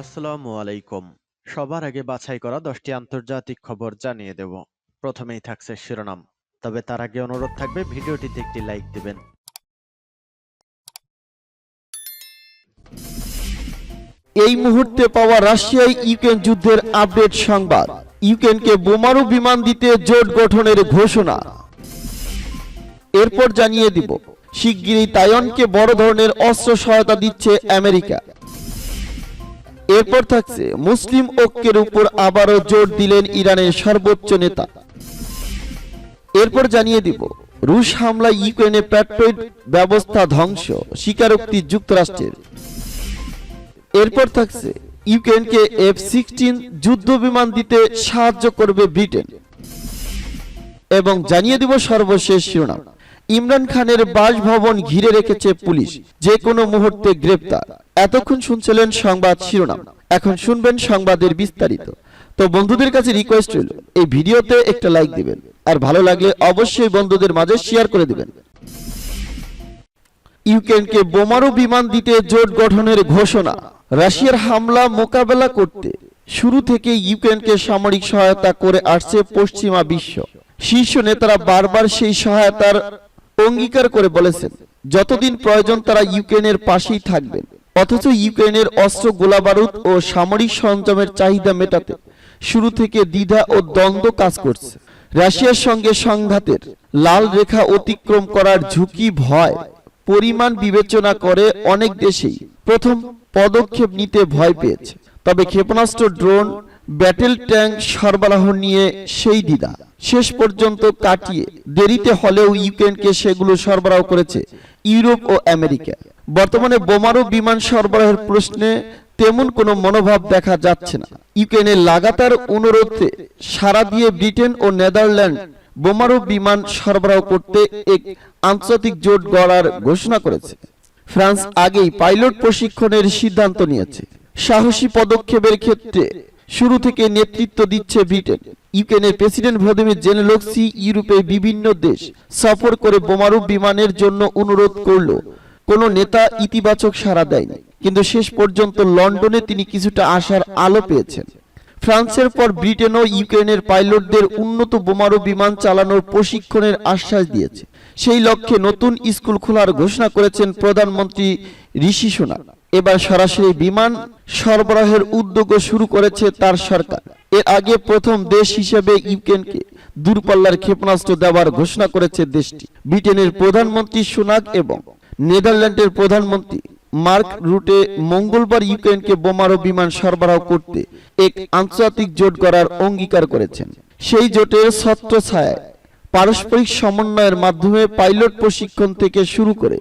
আসসালামু আলাইকুম। সবার আগে বাছাই করা দশটি আন্তর্জাতিক খবর জানিয়ে দেব। প্রথমেই থাকছে শিরোনাম। তবে তার আগে অনুরোধ থাকবে, ভিডিওটিতে একটি লাইক দিবেন। এই মুহূর্তে পাওয়া রাশিয়ায় ইউক্রেন যুদ্ধের আপডেট সংবাদ। ইউক্রেনকে বোমারু বিমান দিতে জোট গঠনের ঘোষণা। এরপর জানিয়ে দিব, শিগগিরই তাইওয়ানকে বড় ধরনের অস্ত্র সহায়তা দিচ্ছে আমেরিকা। এরপর থাকছে মুসলিম ঐক্যের উপর আবারও জোর দিলেন ইরানের সর্বোচ্চ নেতা। এরপর জানিয়ে দিব, রুশ হামলা ইউক্রেনে পেট্রোল ব্যবস্থা ধ্বংস, স্বীকারোক্তি যুক্তরাষ্ট্রের। এরপর থাকছে ইউক্রেনকে এফ সিক্সটিন যুদ্ধ বিমান দিতে সাহায্য করবে ব্রিটেন। এবং জানিয়ে দিব সর্বশেষ শিরোনাম, ইমরান খানের বাসভবন ঘিরে রেখেছে পুলিশ যে কোনো মুহূর্তে গ্রেপ্তার। এতক্ষণ শুনছিলেন সংবাদ শিরোনাম। এখন শুনবেন সংবাদের বিস্তারিত। তো বন্ধুদের কাছে রিকোয়েস্ট রইল, এই ভিডিওতে একটা লাইক দিবেন। আর ভালো লাগলে অবশ্যই বন্ধুদের মাঝে শেয়ার করে দিবেন। ইউক্রেনকে বোমারু বিমান দিতে জোট গঠনের ঘোষণা, রাশিয়ার হামলা মোকাবেলা করতে। শুরু থেকে ইউক্রেনকে সামরিক সহায়তা করে আসছে পশ্চিমা বিশ্ব। শীর্ষ নেতারা বারবার সেই সহায়তার অঙ্গীকার করে বলেছেন, যতদিন প্রয়োজন তারা ইউক্রেনের পাশেই থাকবেন। অথচ ইউক্রেনের অস্ত্র গোলাবারুদ ও সামরিক সরঞ্জামের চাহিদা মেটাতে শুরু থেকে দ্বিধা ও দ্বন্দ্ব কাজ করছে। রাশিয়ার সঙ্গে সংঘাতের লাল রেখা অতিক্রম করার ঝুঁকি, ভয়, পরিমাণ বিবেচনা করে অনেক দেশেই প্রথম পদক্ষেপ নিতে ভয় পেয়েছে। তবে ক্ষেপণাস্ত্র, ড্রোন, ব্যাটেল ট্যাঙ্ক সরবরাহ নিয়ে সেই দ্বিধা শেষ পর্যন্ত কাটিয়ে দেরিতে হলেও ইউক্রেনকে সেগুলো সরবরাহ করেছে ইউরোপ ও আমেরিকা। বর্তমানে বোমারু বিমান সরবরাহের প্রশ্নে তেমন কোনো মনোভাব দেখা যাচ্ছে না। ইউক্রেনের লাগাতার অনুরোধে সারা দিয়ে ব্রিটেন ও নেদারল্যান্ড বোমারু বিমান সরবরাহ করতে এক আন্তর্জাতিক জোট গড়ার ঘোষণা করেছে। ফ্রান্স আগেই পাইলট প্রশিক্ষণের সিদ্ধান্ত নিয়েছে। সাহসী পদক্ষেপের ক্ষেত্রে শুরু থেকে নেতৃত্ব দিচ্ছে ব্রিটেন। ইউক্রেনের প্রেসিডেন্ট ভ্লাদিমির জেনেলক্সি ইউরোপের বিভিন্ন দেশ সফর করে বোমারু বিমানের জন্য অনুরোধ করল। কোনো নেতা ইতিবাচক সাড়া দেয়নি। কিন্তু শেষ পর্যন্ত লন্ডনে তিনি কিছুটা আশার আলো পেয়েছেন। ফ্রান্সের পর ব্রিটেন ও ইউক্রেনের পাইলটদের উন্নত বোমারু বিমান চালানোর প্রশিক্ষণের আশ্বাস দিয়েছে। সেই লক্ষ্যে নতুন স্কুল খোলার ঘোষণা করেছেন প্রধানমন্ত্রী ঋষি সোনা এবার সরাসরি বিমান সরবরাহের উদ্যোগও শুরু করেছে তার সরকার। এর আগে প্রথম দেশ হিসেবে ইউক্রেনকে দূরপাল্লার ক্ষেপণাস্ত্র দেওয়ার ঘোষণা করেছে দেশটি। ব্রিটেনের প্রধানমন্ত্রী সোনাক এবং নেদারল্যান্ডের প্রধানমন্ত্রী মার্ক রুটে মঙ্গলবার ইউক্রেনকে বোমারু বিমান সরবরাহ করতে এক আন্তর্জাতিক জোট গড়ার অঙ্গীকার করেছেন। সেই জোটের ছত্র ছায়ায় পারস্পরিক সমন্বয়ের মাধ্যমে পাইলট প্রশিক্ষণ থেকে শুরু করে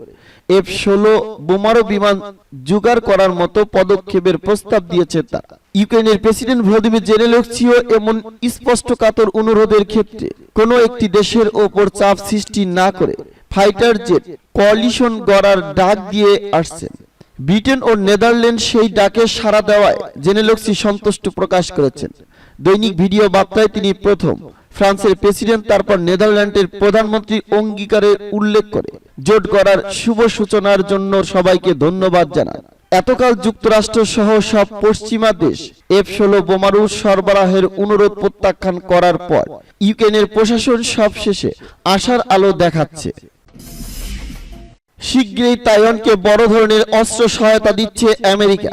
এফ ষোলো বোমারো বিমান জোগাড় করার মতো পদক্ষেপের প্রস্তাব দিয়েছে তারা। ইউক্রেনের প্রেসিডেন্ট ভ্লাদিমির জেনেলক্সিও এমন স্পষ্টকাতর অনুরোধের ক্ষেত্রে কোনো একটি দেশের ওপর চাপ সৃষ্টি না করে ফাইটার জেট কোয়ালিশন গড়ার ডাক দিয়ে আসছেন ব্রিটেন ও নেদারল্যান্ড সেই ডাকে সাড়া দেওয়ায় জেনেলক্সি সন্তুষ্ট প্রকাশ করেছেন। দৈনিক ভিডিও বার্তায় তিনি প্রথম ফ্রান্সের প্রেসিডেন্ট তারপর নেদারল্যান্ডের প্রধানমন্ত্রী অঙ্গীকারের উল্লেখ করে। জোট করার শুভ সূচনার জন্য সবাইকে ধন্যবাদ জানান। এতকাল যুক্তরাষ্ট্র সহ সব পশ্চিমা দেশ এফ ষোলো বোমারু সরবরাহের অনুরোধ প্রত্যাখ্যান করার পর ইউক্রেনের প্রশাসন সবশেষে আশার আলো দেখাচ্ছে। শীঘ্রই তাইওয়ানকে বড় ধরনের অস্ত্র সহায়তা দিচ্ছে আমেরিকা।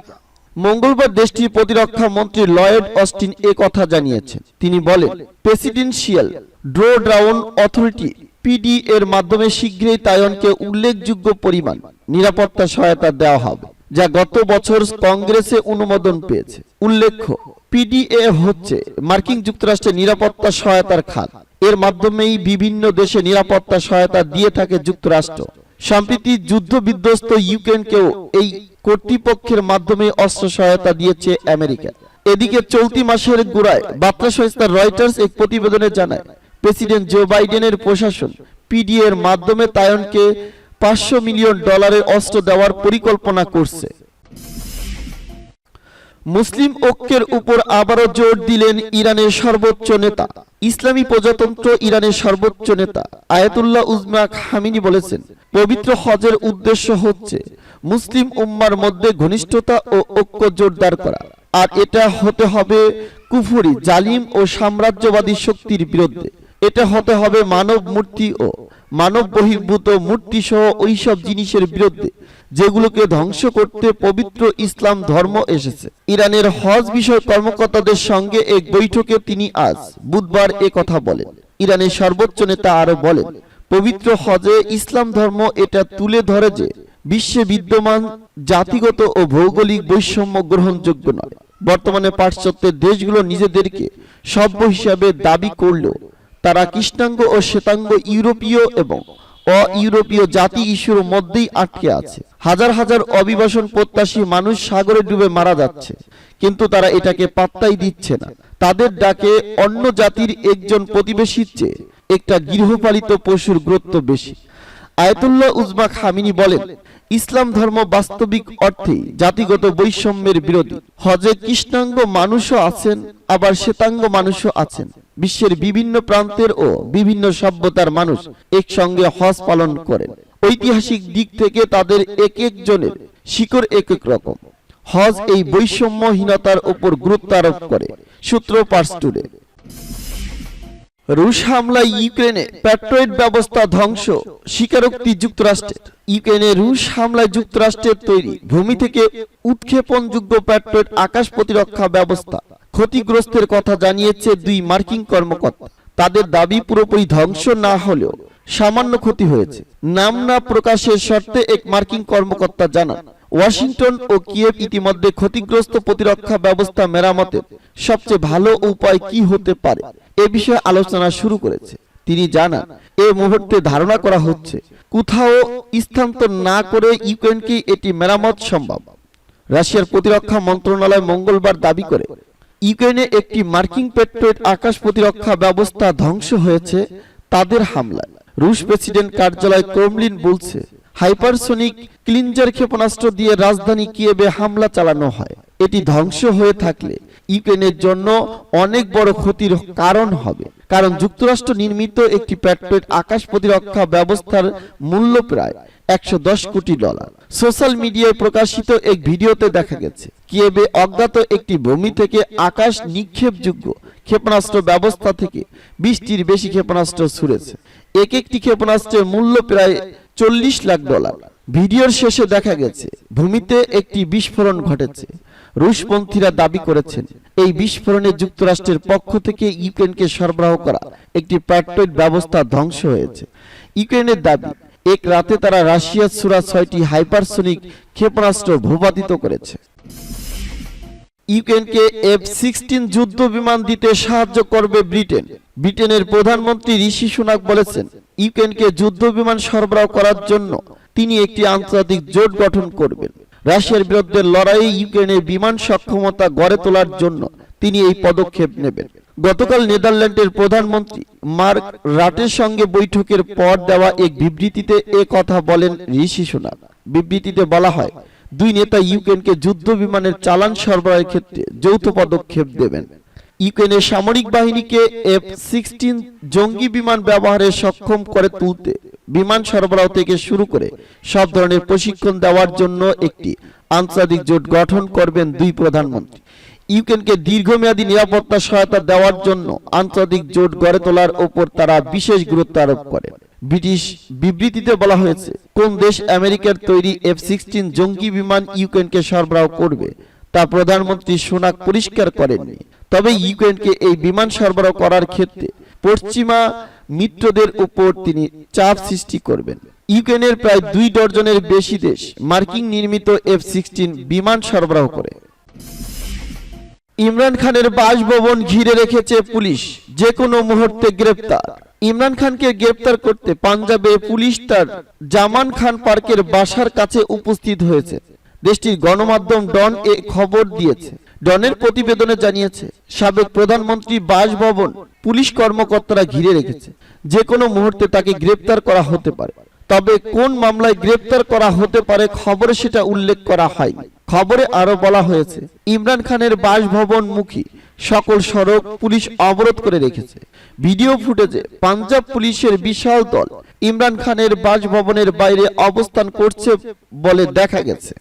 মঙ্গলবার দেশটির প্রতিরক্ষা মন্ত্রী লয়েড অস্টিন এ কথা জানিয়েছেন। তিনি বলেন, presidential drawdown authority PD এর মাধ্যমে শীঘ্রই তাইওয়ানকে উল্লেখযোগ্য পরিমাণ নিরাপত্তা সহায়তা দেওয়া হবে, যা গত বছর কংগ্রেসে অনুমোদন পেয়েছে। উল্লেখ্য পিডিএ হচ্ছে মার্কিন যুক্তরাষ্ট্রের নিরাপত্তা সহায়তার খাত। এর মাধ্যমেই বিভিন্ন দেশে নিরাপত্তা সহায়তা দিয়ে থাকে যুক্তরাষ্ট্র। সম্প্রতি যুদ্ধ বিধ্বস্ত ইউক্রেনকেও এই কর্তৃপক্ষের মাধ্যমে অস্ত্র সহায়তা দিয়েছে আমেরিকা। এদিকে চলতি মাসের গোড়ায় বার্তা সংস্থা রয়টার্স এক প্রতিবেদনে জানায়, প্রেসিডেন্ট জো বাইডেনের প্রশাসন পিডি এর মাধ্যমে তায়নকে পাঁচশো মিলিয়ন ডলারের অস্ত্র দেওয়ার পরিকল্পনা করছে। মুসলিম ঐক্যের উপর আবারও জোর দিলেন ইরানের সর্বোচ্চ নেতা। ইসলামী প্রজাতন্ত্র ইরানের সর্বোচ্চ নেতা। আয়াতুল্লাহ উজমা খামিনি বলেছেন, পবিত্র হজের উদ্দেশ্য হচ্ছে মুসলিম উম্মার মধ্যে ঘনিষ্ঠতা ও ঐক্য জোরদার করা। আর এটা হতে হবে কুফুরি, জালিম ও সাম্রাজ্যবাদী শক্তির বিরুদ্ধে। এটা হতে হবে মানব মূর্তি ও মানব বহির্ভূত মূর্তি সহ ওইসব জিনিসের বিরুদ্ধে। যেগুলোকে ধ্বংস করতে পবিত্র ইসলাম ধর্ম এসেছে। ইরানের হজ বিষয় কর্মকর্তাদের সঙ্গে এক বৈঠকে তিনি আজ বুধবার এ কথা বলেন। ইরানের সর্বোচ্চ নেতা আরও বলেন, পবিত্র হজে ইসলাম ধর্ম এটা তুলে ধরে যে বিশ্বে বিদ্যমান জাতিগত ও ভৌগোলিক বৈষম্য গ্রহণযোগ্য নয়। বর্তমানে পাশ্চাত্যের দেশগুলো নিজেদেরকে সভ্য হিসাবে দাবি করলেও তারা কৃষ্ণাঙ্গ ও শ্বেতাঙ্গ ইউরোপীয় এবং অ ইউরোপীয় জাতি ইস্যুর মধ্যেই আটকে আছে। হাজার হাজার অভিবাসন প্রত্যাশী মানুষ সাগরে ডুবে মারা যাচ্ছে, কিন্তু তারা এটাকে পাত্তাই দিচ্ছে না। তাদের ডাকে অন্য জাতির একজন প্রতিবেশীর চেয়ে একটা গৃহপালিত পশুর গুরুত্ব বেশি। আয়তুল্লাহ উজমা খামিনি বলেন, ইসলাম ধর্ম বাস্তবিক অর্থেই জাতিগত বৈষম্যের বিরোধী। হজে কৃষ্ণাঙ্গ মানুষও আছেন, আবার শ্বেতাঙ্গ মানুষও আছেন। বিশ্বের বিভিন্ন প্রান্তের ও বিভিন্ন সভ্যতার মানুষ একসঙ্গে হজ পালন করেন। ঐতিহাসিক দিক থেকে তাদের এক একজনের শিকড় এক এক রকম। হজ এই বৈষম্যহীনতার উপর গুরুত্ব আরোপ করে। সূত্র পার্স টুডে। রুশ হামলায় ইউক্রেনে প্যাট্রয়েড ব্যবস্থা ধ্বংস, স্বীকারোক্তি যুক্তরাষ্ট্রের। ইউক্রেনে রুশ হামলায় যুক্তরাষ্ট্রের তৈরি ভূমি থেকে উৎক্ষেপণযোগ্য প্যাট্রয়েড আকাশ প্রতিরক্ষা ব্যবস্থা ক্ষতিগ্রস্তের কথা জানিয়েছে দুই মার্কিন কর্মকর্তা। তাদের দাবি পুরোপুরি ধ্বংস না হলেও সামান্য ক্ষতি হয়েছে। নাম না প্রকাশের শর্তে এক মার্কিন কর্মকর্তা জানান, ওয়াশিংটন ও কিয়েভ ইতিমধ্যে ক্ষতিগ্রস্ত প্রতিরক্ষা ব্যবস্থা মেরামতের সবচেয়ে ভালো উপায় কি হতে পারে? এ বিষয়ে আলোচনা শুরু করেছে। তিনি জানান, এ মুহূর্তে ধারণা করা হচ্ছে, কোথাও স্থানান্তর না করে ইউক্রেনকে এটি মেরামত সম্ভব। রাশিয়ার প্রতিরক্ষা মন্ত্রণালয় মঙ্গলবার দাবি করে, ইউক্রেনে একটি মার্কিন পেট্রয়েড আকাশ প্রতিরক্ষা ব্যবস্থা ধ্বংস হয়েছে তাদের হামলায়। রুশ প্রেসিডেন্ট কার্যালয় ক্রমলিন বলছে, হাইপারসোনিক ক্লিনজার ক্ষেপণাস্ত্র দিয়ে রাজধানী কিয়েবে হামলা চালানো হয়। এটি ধ্বংস হয়ে থাকলে ইউক্রেনের জন্য অনেক বড় ক্ষতির কারণ হবে। কারণ যুক্তরাষ্ট্র নির্মিত একটি প্যাট্রয়েড আকাশ প্রতিরক্ষা ব্যবস্থার মূল্য প্রায় একশো কোটি ডলার। সোশ্যাল মিডিয়ায় প্রকাশিত এক ভিডিওতে দেখা গেছে কিয়েবে অজ্ঞাত একটি ভূমি থেকে আকাশ নিক্ষেপযোগ্য ক্ষেপণাস্ত্র ব্যবস্থা থেকে বিশটির বেশি ক্ষেপণাস্ত্র ছুড়েছে। এক একটি ক্ষেপণাস্ত্রের মূল্য প্রায় চল্লিশ লাখ ডলার। ভিডিওর শেষে দেখা গেছে, ভূমিতে একটি বিস্ফোরণ ঘটেছে। রুশপন্থীরা দাবি করেছেন, এই বিস্ফোরণে যুক্তরাষ্ট্রের পক্ষ থেকে ইউক্রেনকে সরবরাহ করা একটি প্যাট্রয়েড ব্যবস্থা ধ্বংস হয়েছে। ইউক্রেনের দাবি, এক রাতে তারা রাশিয়ার সুরা ছয়টি হাইপারসোনিক ক্ষেপণাস্ত্র ভূপাতিত করেছে। ইউক্রেনকে এফ সিক্সটিন যুদ্ধ বিমান দিতে সাহায্য করবে ব্রিটেন। ব্রিটেনের প্রধানমন্ত্রী ঋষি সুনাক বলেছেন, ইউক্রেনকে যুদ্ধ বিমান সরবরাহ করার জন্য তিনি একটি আন্তর্জাতিক জোট গঠন করবেন। রাশিয়ার বিরুদ্ধে লড়াইয়ে ইউক্রেনের বিমান সক্ষমতা গড়ে তোলার জন্য তিনি এই পদক্ষেপ নেবেন। গতকাল নেদারল্যান্ডের প্রধানমন্ত্রী মার্ক রাটের সঙ্গে বৈঠকের পর দেওয়া এক বিবৃতিতে এ কথা বলেন ঋষি সোনা। বিবৃতিতে বলা হয়, দুই নেতা ইউক্রেনকে যুদ্ধ বিমানের চালান সরবরাহের ক্ষেত্রে যৌথ পদক্ষেপ দেবেন। ইউক্রেনের সামরিক বাহিনীকে এফ সিক্সটিন জঙ্গি বিমান ব্যবহারে সক্ষম করে তুলতে, বিমান সরবরাহ থেকে শুরু করে সব ধরনের প্রশিক্ষণ দেওয়ার জন্য একটি আন্তর্জাতিক জোট গঠন করবেন দুই প্রধানমন্ত্রী। ইউক্রেনকে দীর্ঘমেয়াদী নিরাপত্তা সহায়তা দেওয়ার জন্য আন্তর্জাতিক জোট গড়ে তোলার ওপর তারা বিশেষ গুরুত্ব আরোপ করে। ব্রিটিশ বিবৃতিতে বলা হয়েছে, কোন দেশ আমেরিকার তৈরি এফ সিক্সটিন জঙ্গি বিমান ইউক্রেনকে সরবরাহ করবে, তা প্রধানমন্ত্রী সোনাক পরিষ্কার করেননি। তবে ইউক্রেনকে এই বিমান সরবরাহ করার ক্ষেত্রে পশ্চিমা মিত্রদের উপর তিনি চাপ সৃষ্টি করবেন। ইউক্রেনের প্রায় দুই ডজনের বেশি দেশ মার্কিন নির্মিত এফ সিক্সটিন বিমান সরবরাহ করে। ইমরান খানের বাসভবন ঘিরে রেখেছে পুলিশ যে কোনো মুহূর্তে গ্রেপ্তার। ইমরান খানকে গ্রেপ্তার করতে পাঞ্জাবে পুলিশ তার জামান খান পার্কের বাসার কাছে উপস্থিত হয়েছে। দেশটির গণমাধ্যম ডন এ খবর দিয়েছে। ডনের প্রতিবেদনে জানিয়েছে, সাবেক প্রধানমন্ত্রী বাসভবন পুলিশ কর্মকর্তারা ঘিরে রেখেছে। যে কোনো মুহূর্তে তাকে গ্রেপ্তার করা হতে পারে। তবে কোন মামলায় গ্রেপ্তার করা হতে পারে খবরে সেটা উল্লেখ করা হয়নি। খবরে আরও বলা হয়েছে, ইমরান খানের বাসভবন মুখী সকল সড়ক পুলিশ অবরোধ করে রেখেছে। ভিডিও ফুটেজে পাঞ্জাব পুলিশের বিশাল দল ইমরান খানের বাসভবনের বাইরে অবস্থান করছে বলে দেখা গেছে।